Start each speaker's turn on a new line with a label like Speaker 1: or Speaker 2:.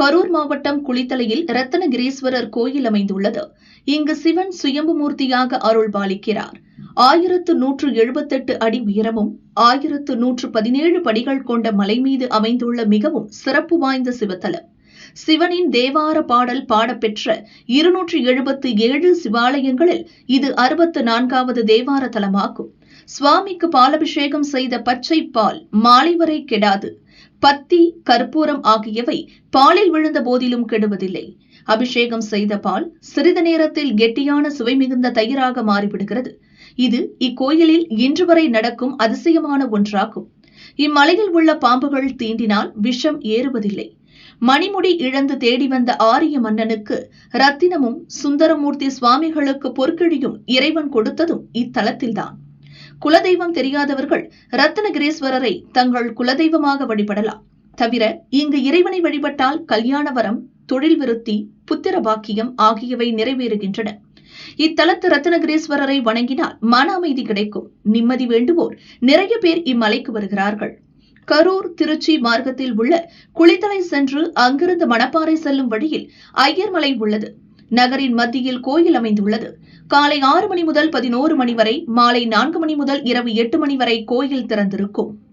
Speaker 1: கரூர் மாவட்டம் குளித்தலையில் ரத்தனகிரீஸ்வரர் கோயில் அமைந்துள்ளது. இங்கு சிவன் சுயம்பு மூர்த்தியாக அருள் பாலிக்கிறார் ஆயிரத்து நூற்று எழுபத்தெட்டு அடி உயரமும் ஆயிரத்து நூற்று பதினேழு படிகள் கொண்ட மலை மீது அமைந்துள்ள மிகவும் சிறப்பு வாய்ந்த சிவத்தலம். சிவனின் தேவார பாடல் பாடப்பெற்ற இருநூற்று எழுபத்து ஏழு சிவாலயங்களில் இது அறுபத்து நான்காவது தேவார தலமாகும். சுவாமிக்கு பாலபிஷேகம் செய்த பச்சை பால் மாலை வரை கெடாது. பத்தி கற்பூரம் ஆகியவை பாலில் விழுந்த போதிலும் கெடுவதில்லை. அபிஷேகம் செய்த பால் சிறிது நேரத்தில் கெட்டியான சுவை மிகுந்த தயிராக மாறிவிடுகிறது. இது இக்கோயிலில் இன்று வரை நடக்கும் அதிசயமான ஒன்றாகும். இம்மலையில் உள்ள பாம்புகள் தீண்டினால் விஷம் ஏறுவதில்லை. மணிமுடி இழந்து தேடி வந்த ஆரிய மன்னனுக்கு ரத்தினமும் சுந்தரமூர்த்தி சுவாமிகளுக்கு பொற்கிழியும் இறைவன் கொடுத்ததும் இத்தலத்தில்தான். குலதெய்வம் தெரியாதவர்கள் ரத்னகிரீஸ்வரரை தங்கள் குலதெய்வமாக வழிபடலாம். தவிர இங்கு இறைவனை வழிபட்டால் கல்யாண வரம் தொழில் விருத்தி புத்திர பாக்கியம் ஆகியவை நிறைவேறுகின்றன. இத்தலத்து ரத்னகிரீஸ்வரரை வணங்கினால் மன அமைதி கிடைக்கும். நிம்மதி வேண்டுவோர் நிறைய பேர் இம்மலைக்கு வருகிறார்கள். கரூர் திருச்சி மார்க்கத்தில் உள்ள குளித்தலை சென்று அங்கிருந்து மணப்பாறை செல்லும் வழியில் ஐயர்மலை உள்ளது. நகரின் மத்தியில் கோயில் அமைந்துள்ளது. காலை ஆறு மணி முதல் பதினோரு மணி வரை மாலை நான்கு மணி முதல் இரவு எட்டு மணி வரை கோயில் திறந்திருக்கும்.